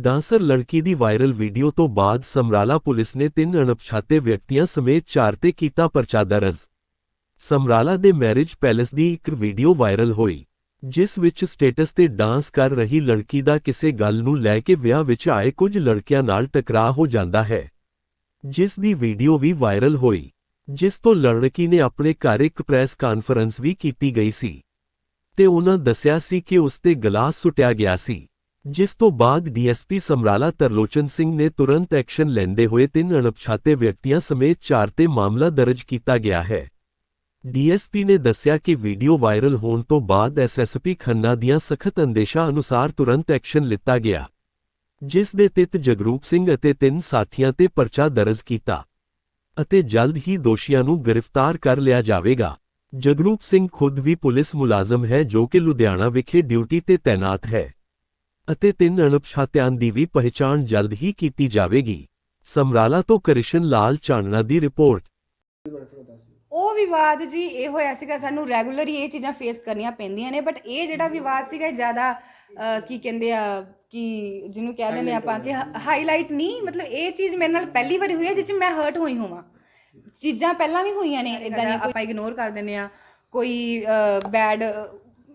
Dancer ਲੜਕੀ ਦੀ viral video ਤੋਂ ਬਾਅਦ ਸਮਰਾਲਾ ਪੁਲਿਸ ਨੇ ਤਿੰਨ ਅਣਪਛਾਤੇ ਵਿਅਕਤੀਆਂ ਸਮੇਤ ਚਾਰ ਤੇ ਕੀਤਾ ਪਰਚਾ ਦਰਜ। ਸਮਰਾਲਾ ਦੇ ਮੈਰਿਜ ਪੈਲੇਸ ਦੀ ਇੱਕ ਵੀਡੀਓ ਵਾਇਰਲ ਹੋਈ, ਜਿਸ ਵਿੱਚ ਸਟੇਟਸ ਤੇ ਡਾਂਸ ਕਰ ਰਹੀ ਲੜਕੀ ਦਾ ਕਿਸੇ ਗੱਲ ਨੂੰ ਲੈ ਕੇ ਵਿਆਹ ਵਿੱਚ ਆਏ ਕੁਝ ਲੜਕਿਆਂ ਨਾਲ ਟਕਰਾਅ ਹੋ ਜਾਂਦਾ ਹੈ। ਜਿਸ ਦੀ ਵੀਡੀਓ ਵੀ ਵਾਇਰਲ ਹੋਈ, ਜਿਸ ਤੋਂ ਲੜਕੀ ਨੇ ਆਪਣੇ ਘਰ ਇੱਕ ਪ੍ਰੈਸ ਕਾਨਫਰੰਸ ਵੀ ਕੀਤੀ ਗਈ ਸੀ, ਤੇ ਉਹਨਾਂ ਦੱਸਿਆ ਸੀ ਕਿ ਉਸ ਤੇ ਗਲਾਸ ਸੁੱਟਿਆ ਗਿਆ ਸੀ। ਜਿਸ ਤੋਂ ਬਾਅਦ ਡੀਐਸਪੀ ਸਮਰਾਲਾ ਤਰਲੋਚਨ ਸਿੰਘ ਨੇ ਤੁਰੰਤ ਐਕਸ਼ਨ ਲੈਂਦੇ ਹੋਏ ਤਿੰਨ ਅਣਪਛਾਤੇ ਵਿਅਕਤੀਆਂ ਸਮੇਤ ਚਾਰ ਤੇ ਮਾਮਲਾ ਦਰਜ ਕੀਤਾ ਗਿਆ ਹੈ। ਡੀਐਸਪੀ ਨੇ ਦੱਸਿਆ ਕਿ ਵੀਡੀਓ ਵਾਇਰਲ ਹੋਣ ਤੋਂ ਬਾਅਦ ਐਸਐਸਪੀ ਖੰਨਾ ਦੀਆਂ ਸਖਤ ਅੰਦੇਸ਼ਾਂ ਅਨੁਸਾਰ ਤੁਰੰਤ ਐਕਸ਼ਨ ਲਿੱਤਾ ਗਿਆ, ਜਿਸ ਦੇ ਤਹਿਤ ਜਗਰੂਪ ਸਿੰਘ ਅਤੇ ਤਿੰਨ ਸਾਥੀਆਂ ਤੇ ਪਰਚਾ ਦਰਜ ਕੀਤਾ ਅਤੇ ਜਲਦ ਹੀ ਦੋਸ਼ੀਆਂ ਨੂੰ ਗ੍ਰਿਫਤਾਰ ਕਰ ਲਿਆ ਜਾਵੇਗਾ। ਜਗਰੂਪ ਸਿੰਘ ਖੁਦ ਵੀ ਪੁਲਿਸ ਮੁਲਾਜ਼ਮ ਹੈ ਜੋ ਕਿ ਲੁਧਿਆਣਾ ਵਿਖੇ ਡਿਊਟੀ ਤੇ ਤਾਇਨਾਤ ਹੈ। ਅਤੇ ਤਿੰਨ ਅਣਪਛਾਤਿਆਂ ਦੀ ਵੀ ਪਹਿਚਾਣ ਜਲਦ ਹੀ ਕੀਤੀ ਜਾਵੇਗੀ। ਸਮਰਾਲਾ ਤੋਂ ਕ੍ਰਿਸ਼ਨ ਲਾਲ ਚਾਨਣਾ ਦੀ ਰਿਪੋਰਟ। ਉਹ ਵਿਵਾਦ ਜੀ ਇਹ ਹੋਇਆ ਸੀਗਾ, ਸਾਨੂੰ ਰੈਗੂਲਰ ਹੀ ਇਹ ਚੀਜ਼ਾਂ ਫੇਸ ਕਰਨੀਆਂ ਪੈਂਦੀਆਂ ਨੇ ਬਟ ਇਹ ਜਿਹੜਾ ਵਿਵਾਦ ਸੀਗਾ ਜ਼ਿਆਦਾ ਕੀ ਕਹਿੰਦੇ ਆ, ਕਿ ਜਿਹਨੂੰ ਕਹਿ ਦਿੰਦੇ ਆਪਾਂ ਕਿ ਹਾਈਲਾਈਟ ਨਹੀਂ, ਮਤਲਬ ਇਹ ਚੀਜ਼ ਮੇਰੇ ਨਾਲ ਪਹਿਲੀ ਵਾਰੀ ਹੋਈ ਹੈ ਜਿਸ 'ਚ ਮੈਂ ਹਰਟ ਹੋਈ ਹੋਵਾਂ। ਚੀਜ਼ਾਂ ਪਹਿਲਾਂ ਵੀ ਹੋਈਆਂ ਨੇ ਇਦਾਂ ਦੀ ਆਪਾਂ ਇਗਨੋਰ ਕਰ ਦਿੰਦੇ ਆ ਕੋਈ ਬੈਡ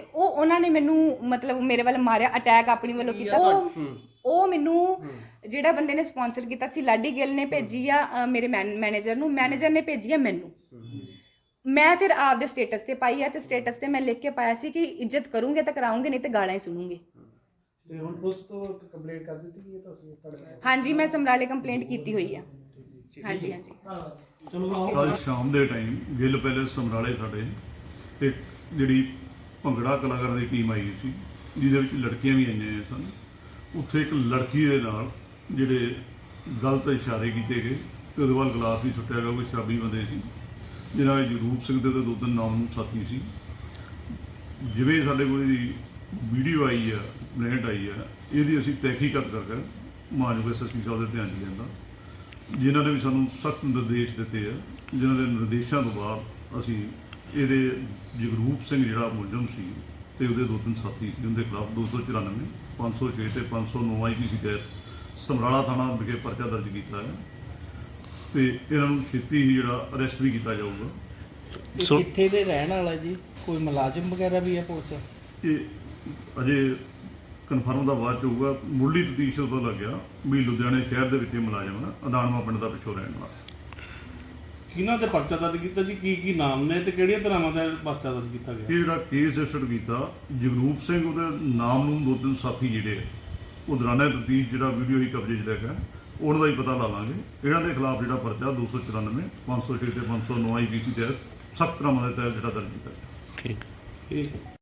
ਤੇ ਉਹ ਉਹਨਾਂ ਨੇ ਮੈਨੂੰ ਮਤਲਬ ਮੇਰੇ ਵੱਲ ਮਾਰਿਆ ਅਟੈਕ ਆਪਣੀ ਵੱਲੋਂ ਕੀਤਾ ਉਹ ਉਹ ਮੈਨੂੰ ਜਿਹੜਾ ਬੰਦੇ ਨੇ ਸਪਾਂਸਰ ਕੀਤਾ ਸੀ ਲਾਡੀ ਗਿੱਲ ਨੇ ਭੇਜੀ ਆ ਅ, ਮੇਰੇ ਮੈਨੇਜਰ ਨੂੰ। ਮੈਨੇਜਰ ਨੇ ਭੇਜੀ ਆ ਮੈਨੂੰ। ਮੈਂ ਫਿਰ ਆਪਦੇ ਸਟੇਟਸ ਤੇ ਪਾਈ ਆ ਤੇ ਸਟੇਟਸ ਤੇ ਮੈਂ ਲਿਖ ਕੇ ਪਾਇਆ ਸੀ ਕਿ ਇੱਜ਼ਤ ਕਰੂੰਗੇ ਤਾਂ ਕਰਾਉਂਗੇ ਨਹੀਂ ਤੇ ਗਾਲਾਂ ਹੀ ਸੁਣੂਗੇ। ਤੇ ਹੁਣ ਪੁਲਿਸ ਤੋਂ ਕੰਪਲੇਂਟ ਕਰ ਦਿੱਤੀ ਗਈ ਹੈ ਤੁਸੀਂ ਤੁਹਾਡੇ ਹਾਂਜੀ ਮੈਂ ਸਮਰਾਲੇ ਕੰਪਲੇਂਟ ਕੀਤੀ ਹੋਈ ਆ। ਹਾਂਜੀ ਹਾਂਜੀ। ਕੱਲ ਸ਼ਾਮ ਦੇ ਟਾਈਮ ਗਿੱਲ ਪੈਲੇਸ ਸਮਰਾਲੇ ਸਾਡੇ ਇੱਕ ਜਿਹੜੀ ਭੰਗੜਾ ਕਲਾਕਾਰਾਂ ਦੀ ਟੀਮ ਆਈ ਸੀ, ਜਿਹਦੇ ਵਿੱਚ ਲੜਕੀਆਂ ਵੀ ਆਈਆਂ ਸਨ। ਉੱਥੇ ਇੱਕ ਲੜਕੀ ਦੇ ਨਾਲ ਜਿਹੜੇ ਗਲਤ ਇਸ਼ਾਰੇ ਕੀਤੇ ਗਏ ਤੇ ਉਹਦੇ ਬਾਅਦ ਗਲਾਸ ਵੀ ਸੁੱਟਿਆ ਗਿਆ ਕੋਈ ਸ਼ਰਾਬੀ ਬੰਦੇ ਸੀ, ਜਿਹਨਾਂ ਵਿੱਚ ਰੂਪ ਸਿੰਘ ਦੇ ਦੋ ਤਿੰਨ ਨਾਮ ਸਾਥੀ ਸੀ। ਜਿਵੇਂ ਸਾਡੇ ਕੋਲ ਇਹਦੀ ਵੀਡੀਓ ਆਈ ਆ ਕੰਪਲੇਂਟ ਆਈ ਆ, ਇਹਦੀ ਅਸੀਂ ਤਹਿਕੀਕਤ ਕਰਕੇ ਮਾਨਯੋਗ ਐਸਐਸਪੀ ਸਾਹਿਬ ਦੇ ਧਿਆਨ 'ਚ ਲਿਆਂਦਾ ਜਿਨ੍ਹਾਂ ਨੇ ਵੀ ਸਾਨੂੰ ਸਖਤ ਨਿਰਦੇਸ਼ ਦਿੱਤੇ ਆ, ਜਿਨ੍ਹਾਂ ਦੇ ਨਿਰਦੇਸ਼ਾਂ ਤੋਂ ਬਾਅਦ ਅਸੀਂ ਇਹਦੇ ਜਗਰੂਪ ਸਿੰਘ ਜਿਹੜਾ ਮੁਲਜ਼ਮ ਸੀ ਤੇ ਉਹਦੇ ਦੋ ਤਿੰਨ ਸਾਥੀ ਸੀ ਉਹਦੇ ਖਿਲਾਫ 294 506 ਤੇ 509 ਆਈਪੀਸੀ ਤਹਿਤ ਸਮਰਾਲਾ ਥਾਣਾ ਵਿਖੇ ਪਰਚਾ ਦਰਜ ਕੀਤਾ ਹੈ ਤੇ ਇਹਨਾਂ ਨੂੰ ਛੇਤੀ ਹੀ ਜਿਹੜਾ ਅਰੈਸਟ ਵੀ ਕੀਤਾ ਜਾਊਗਾ। ਇਹ ਕਿੱਥੇ ਦੇ ਰਹਿਣ ਵਾਲਾ ਜੀ? ਕੋਈ ਮੁਲਾਜ਼ਮ ਵਗੈਰਾ ਵੀ ਹੈ ਪੁਲਿਸ? ਇਹ ਅਜੇ ਕਨਫਰਮ ਦਾ ਬਾਅਦ ਚ ਹੋਊਗਾ। ਮੁੱਢਲੀ ਤਫਤੀਸ਼ ਤੋਂ ਪਤਾ ਲੱਗਿਆ ਵੀ ਲੁਧਿਆਣੇ ਸ਼ਹਿਰ ਦੇ ਵਿੱਚ ਇਹ ਮੁਲਾਜ਼ਮ ਹੈ ਅਦਾਨਵਾ ਪਿੰਡ ਦਾ ਪਿੱਛੋਂ ਰਹਿਣ ਵਾਲਾ। ਕਿਹਨਾਂ ਤੇ ਪਰਚਾ ਦਰਜ ਕੀਤਾ ਜੀ? ਕੀ ਕੀ ਨਾਮ ਨੇ ਤੇ ਕਿਹੜੀਆਂ ਤਰ੍ਹਾਂ ਦਾ ਪਰਚਾ ਦਰਜ ਕੀਤਾ ਗਿਆ? ਇਹ ਜਿਹੜਾ ਕੇਸ ਰਜਿਸਟਰ ਕੀਤਾ ਜਗਰੂਪ ਸਿੰਘ ਉਹਦੇ ਨਾਮ ਨੂੰ ਦੋ ਤਿੰਨ ਸਾਥੀ ਜਿਹੜੇ ਆ, ਉਹ ਦੌਰਾਨੇ ਤਫਤੀਸ਼ ਜਿਹੜਾ ਵੀਡੀਓ ਹੀ ਕਬਜ਼ੇ 'ਚ ਲੈ ਗਿਆ ਉਹਨਾਂ ਦਾ ਹੀ ਪਤਾ ਲਾ ਲਾਂਗੇ। ਇਹਨਾਂ ਦੇ ਖਿਲਾਫ ਜਿਹੜਾ ਪਰਚਾ 294 506 ਤੇ 509 ਆਈਪੀਸੀ ਤਹਿਤ ਸਖਤ ਤਰ੍ਹਾਂ ਦੇ ਤਹਿਤ ਜਿਹੜਾ ਦਰਜ ਕੀਤਾ ਠੀਕ। ਹੈ